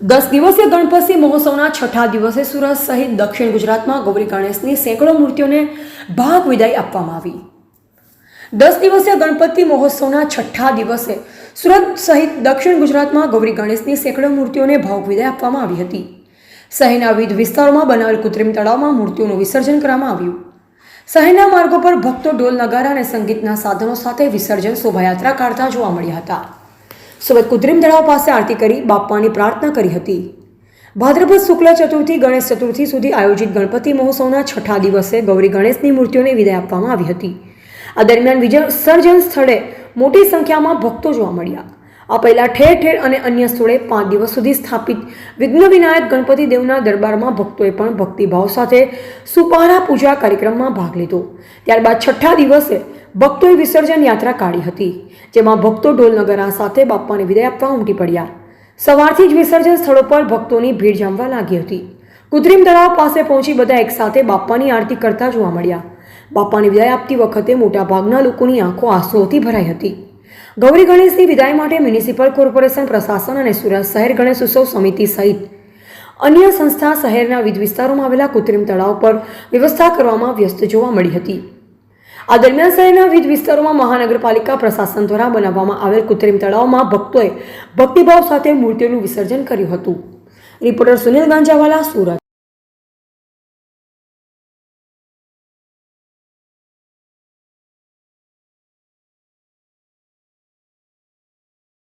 દસ દિવસીય ગણપતિ મહોત્સવના છઠ્ઠા દિવસે સુરત સહિત દક્ષિણ ગુજરાતમાં ગૌરી ગણેશની સેંકડો મૂર્તિઓને ભાગ વિદાય આપવામાં આવી. દસ દિવસીય ગણપતિ મહોત્સવના છઠ્ઠા દિવસે સુરત સહિત દક્ષિણ ગુજરાતમાં ગૌરી ગણેશની સેંકડો મૂર્તિઓને ભાવ વિદાય આપવામાં આવી હતી. શહેરના વિવિધ વિસ્તારોમાં બનાવેલ કૃત્રિમ તળાવમાં મૂર્તિઓનું વિસર્જન કરવામાં આવ્યું. શહેરના માર્ગો પર ભક્તો ઢોલ, નગારા અને સંગીતના સાધનો સાથે વિસર્જન શોભાયાત્રા કાઢતા જોવા મળ્યા હતા. સુરત કુદ્રીમ તળાવ પાસે આરતી કરી બાપાની પ્રાર્થના કરી હતી. ભાદ્રપદ શુક્લ ચતુર્થી ગણેશ ચતુર્થી સુધી આયોજિત ગણપતિ મહોત્સવના છઠ્ઠા દિવસે ગૌરી ગણેશની મૂર્તિઓને વિદાય આપવામાં આવી હતી. આ દરમિયાન વિસર્જન સ્થળે મોટી સંખ્યામાં ભક્તો જોવા મળ્યા. આ પહેલા ઠેર ઠેર અને અન્ય સ્થળે પાંચ દિવસ સુધી સ્થાપિત વિઘ્ન વિનાયક ગણપતિ દેવના દરબારમાં ભક્તોએ પણ ભક્તિભાવ સાથે સુપારા પૂજા કાર્યક્રમમાં ભાગ લીધો. ત્યારબાદ છઠ્ઠા દિવસે ભક્તોએ વિસર્જન યાત્રા કાઢી હતી, જેમાં ભક્તો ઢોલ નગરા સાથે બાપ્પાને વિદાય આપવા ઉમટી પડ્યા. સવારથી જ વિસર્જન સ્થળો પર ભક્તોની ભીડ જામવા લાગી હતી. કૃત્રિમ તળાવ પાસે પહોંચી બધા એકસાથે બાપ્પાની આરતી કરતા જોવા મળ્યા. બાપ્પાની વિદાય આપતી વખતે મોટાભાગના લોકોની આંખો આંસુઓથી ભરાઈ હતી. ગૌરી ગણેશની વિદાય માટે મ્યુનિસિપલ કોર્પોરેશન, પ્રશાસન અને સુરત શહેર ગણેશ ઉત્સવ સમિતિ સહિત અન્ય સંસ્થા શહેરના વિવિધ વિસ્તારોમાં આવેલા કૃત્રિમ તળાવ પર વ્યવસ્થા કરવામાં વ્યસ્ત જોવા મળી હતી. આ દરમિયાન શહેરના વિવિધ વિસ્તારોમાં મહાનગરપાલિકા, પ્રશાસન દ્વારા બનાવવામાં આવેલ કૃત્રિમ તળાવમાં ભક્તોએ ભક્તિભાવ સાથે મૂર્તિઓનું વિસર્જન કર્યું હતું. રિપોર્ટર સુનિલ ગાંજાવાલા, સુરત.